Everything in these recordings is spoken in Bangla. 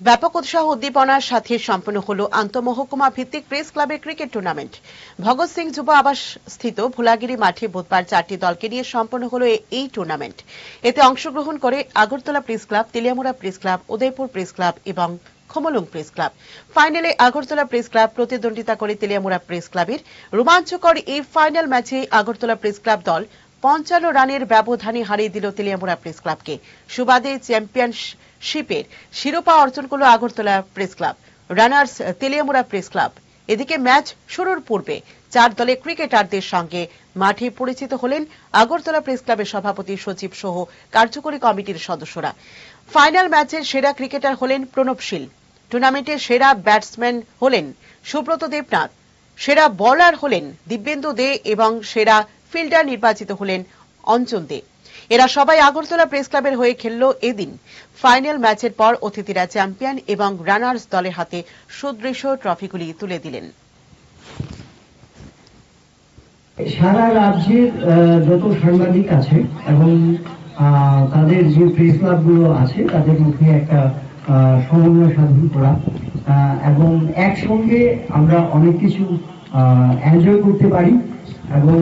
ব্যাপক উৎসাহ উদ্দীপনার সাথে সম্পন্ন হল আন্তমহকুমা ভিত্তিক প্রেস ক্লাবের ক্রিকেট টুর্নামেন্ট। ভগৎ সিং যুব আবাস স্থিত ভোলাগিরি মাঠে বুধবার চারটি দলকে নিয়ে সম্পন্ন হল এই টুর্নামেন্ট। এতে অংশগ্রহণ করে Agartala press club, Teliamura press club, Udaipur press club এবং খমলুং প্রেস ক্লাব। ফাইনালে আগরতলা প্রেস ক্লাব প্রতিদ্বন্দ্বিতা করে তেলিয়ামুড়া প্রেস ক্লাবের রোমাঞ্চকর এই ফাইনাল ম্যাচে আগরতলা প্রেস ক্লাব দল পঞ্চান্ন রানের ব্যবধানে হারিয়ে দিল তেলিয়ামুড়া প্রেস ক্লাবকে। সুবাদে চ্যাম্পিয়নশিপের শিরোপা অর্জন করল Agartala press club, runners Teliamura press club. এদিকে ম্যাচ শুরুর পূর্বে চার দলের ক্রিকেটারদের সঙ্গে মাঠে পরিচিত হলেন আগরতলা প্রেস ক্লাবের সভাপতি সচিব সহ কার্যকরী কমিটির সদস্যরা। ফাইনাল ম্যাচের সেরা ক্রিকেটার হলেন প্রণব শীল। টুর্নামেন্টের সেরা ব্যাটসম্যান হলেন সুব্রত দেবনাথ। সেরা বোলার হলেন দিব্যেন্দু দে এবং সেরা ফিল্ডার নির্বাচিত হলেন অঞ্জন দে। এরা সবাই আগরতলা প্রেস ক্লাবের হয়ে খেলল এদিন। ফাইনাল ম্যাচের পর অতিথিরা চ্যাম্পিয়ন এবং রানার্স দলের হাতে সুদৃশ্য ট্রফিগুলি তুলে দিলেন। সারা রাজ্যের যত সাংবাদিক আছে এবং তাদের যে প্রেস ক্লাবগুলো আছে, তাদের মধ্যে একটা সমন্বয় সাধন করা এবং একসঙ্গে আমরা অনেক কিছু এনজয় করতে পারি। এবং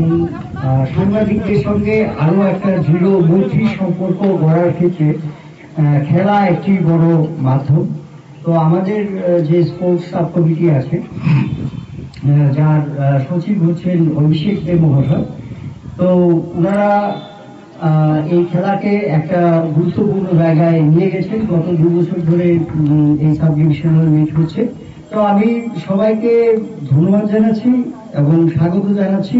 সাংবাদিকদের সঙ্গে আরও একটা দৃঢ় মৈত্রী সম্পর্ক গড়ার ক্ষেত্রে খেলা একটি বড় মাধ্যম। তো আমাদের যে স্পোর্টস সাব কমিটি আছে যার সচিব হচ্ছেন অভিষেক দেব মহাশয়। তো ওনারা এই খেলাকে একটা গুরুত্বপূর্ণ জায়গায় নিয়ে গেছেন। গত দু বছর ধরে এই সাব ডিভিশনাল মিট হচ্ছে। তো আমি সবাইকে ধন্যবাদ জানাচ্ছি এবং স্বাগত জানাচ্ছি।